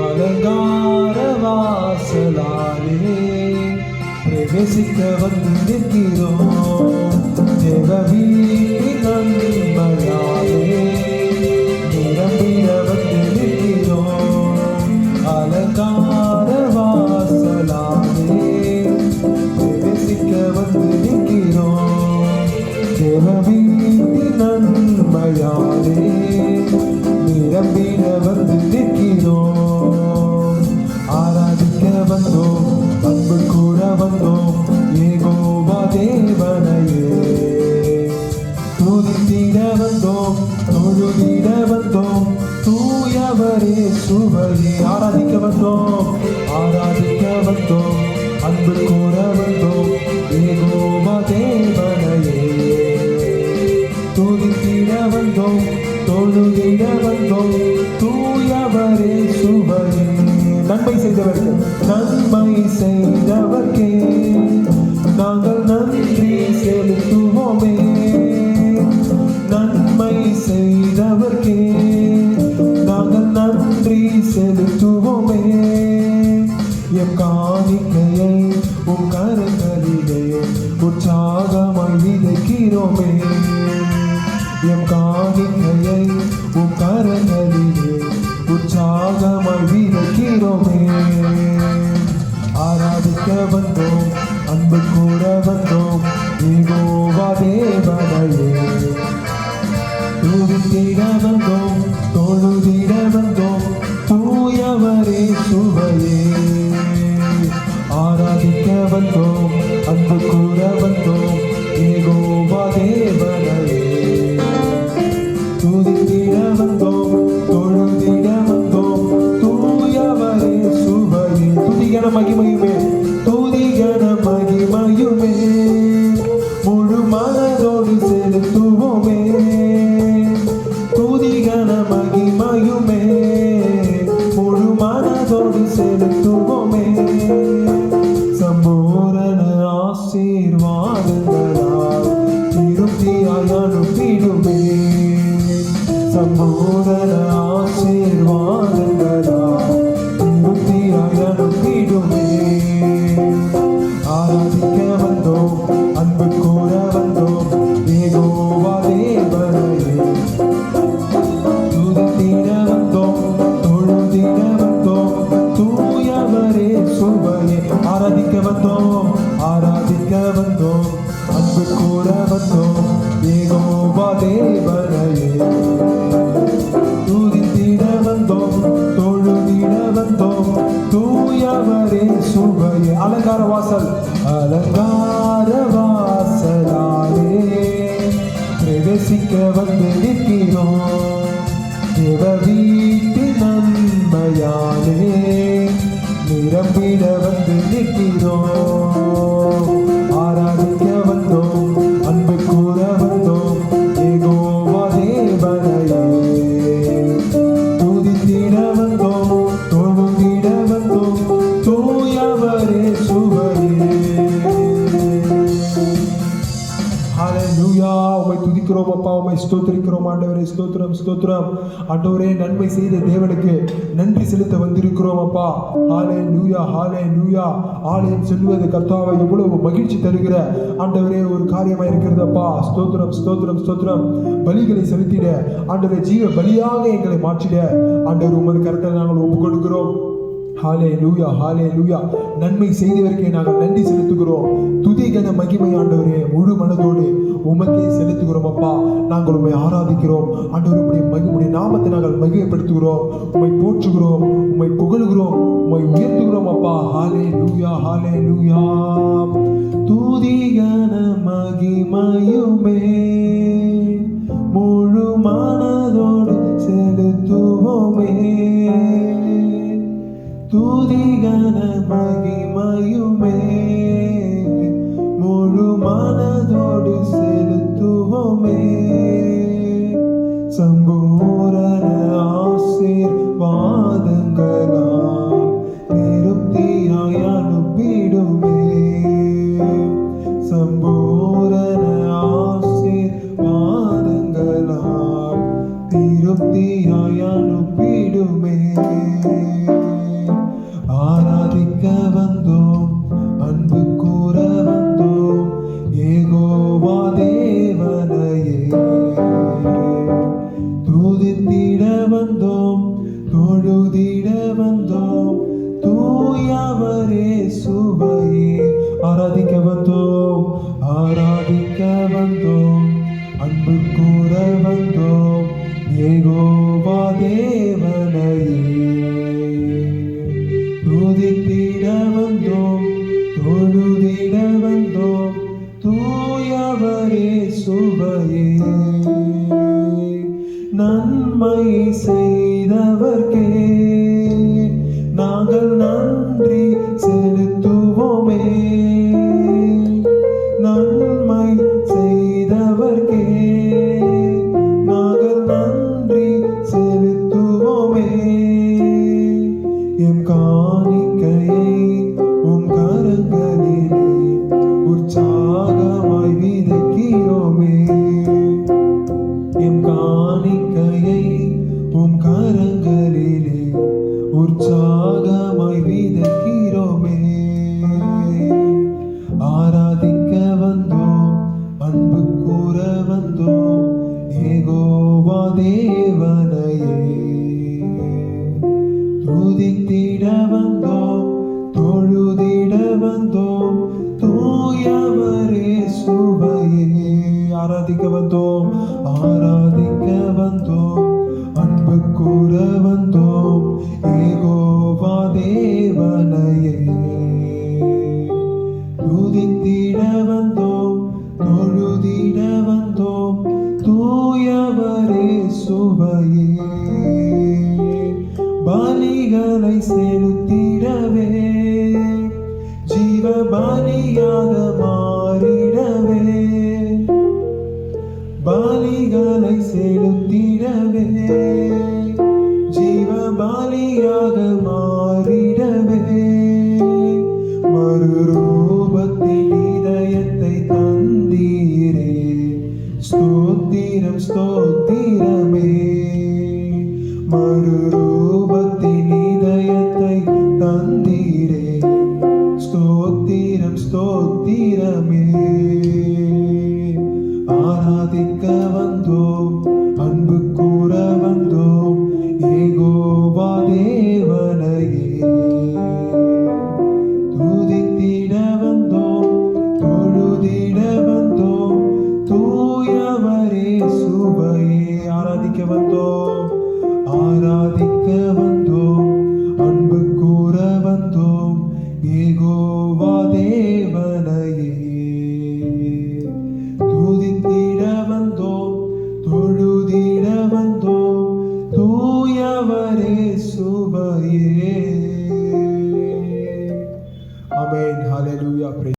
அலங்கார வாசலாலே பிரவேசிக்க வந்து நிற்கிறோம் தேவ நன்மையாலே நிரம்பிட வந்து நிற்கிறோம் அலங்கார வாசலாலே பிரவேசிக்க வந்து நிற்கிறோம் தேவ நன்மையாலே துதித்திட வந்தோம் தொழுதிட வந்தோம் தூயவரே சுவையை ஆராதிக்க வந்தோம் ஆராதிக்க வந்தோம் அன்பு கூற வந்தோம் ஏகோம தேவனையே. துதித்திட வந்தோம் தொழுதிட வந்தோம் தூயவரே சுவையை நன்மை செய்தவர்கள் நன்மை செய்தவர்க்கே. நாங்கள் நன்றி செலுத்துவோமே. เยี่ยมก่อน மனதோடு செலுத்துவோமே சம்பூரண தூயவரே ஆராதிக்க வந்தோம் ஆராதிக்க வந்தோம் அன்பு கூற வந்தோம். ஏகோபா தேவனையே தூதித்திட வந்தோம் தொழுதிட வந்தோம். தூயவரே சுவையே அலங்கார வாசல் அலங்கார வாசலாலே பிரவேசிக்க வந்து நிற்கிறோம். தேவ வீட்டு நன்மையாலே நிரம்பிட வந்து நிற்கிறோம். ஆராதிக்க வந்தோம் அன்பு கூற வந்தோம் ஏகோவா தேவனையே துதித்திட வந்தோம் தொழுதிட வந்தோம் தூயவரே சுவரே. துதிக்கிறோம் அப்பா உமை ஸ்தோத்திரிக்கிறோம் ஆண்டவரே ஸ்தோத்திரம் ஸ்தோத்திரம். ஆண்டவரே நன்மை செய்த தேவனுக்கு நன்றி செலுத்த வந்திருக்கிறோம் அப்பா. ஹாலே நியூயா ஆலயம் செல்வது கர்த்தாவை எவ்வளவு மகிழ்ச்சி தருகிற ஆண்டவரே ஒரு காரியமா இருக்கிறது அப்பா. ஸ்தோத்திரம் ஸ்தோத்திரம் ஸ்தோத்திரம். பலிகளை செலுத்திட ஆண்டவரே ஜீவ பலியாக எங்களை மாற்றிட. ஆண்டவர் உமது கருத்தை நாங்கள் ஒப்புக் கொடுக்கிறோம் ஹாலே லூயா ஹாலே லூயா நன்மை செய்தவருக்கே நாங்கள் நன்றி செலுத்துகிறோம். துதிகன மகிமை ஆண்டவரே முழு மனதோடு உமக்கே செலுத்துகிறோம் அப்பா. நாங்கள் உண்மை ஆராதிக்கிறோம். ஆண்டவர் உடைய மகிமுடைய நாமத்தை நாங்கள் மகிமைப்படுத்துகிறோம். உண்மை போற்றுகிறோம் உண்மை புகழுகிறோம் உண்மை உயர்த்துகிறோம் அப்பா. ஹாலே லூயா ஹாலே லூயா துதிகன மகிமையுமே முழு மனதோடு செலுத்துவோமே. துதிகன மகிமையுமே. ஏகோபா தேவனையே. துதித்திட வந்தோம் தொழுதிட வந்தோம் தூயவரே சுபையே நன்மை செய்தவர்க்கே நாங்கள் நான் கரங்களிலே உற்சாகமாய் விதைக்கிறோமே. ஆராதிக்க வந்தோம் அன்பு கூற வந்தோம் ஏகோவா தேவனையே. துதித்திட வந்தோம் தொழுதிட வந்தோம் தூயவரே சுவையே. ஆராதிக்க வந்தோம் ஆராதிக்க வந்தோம் அன்பு ஏகோவா தேவனையே துதித்திட வந்தோம் தொழுதிட வந்தோம் தூயவரே சுவையே. பலிகளை செலுத்திடவே ஜீவ பலியாக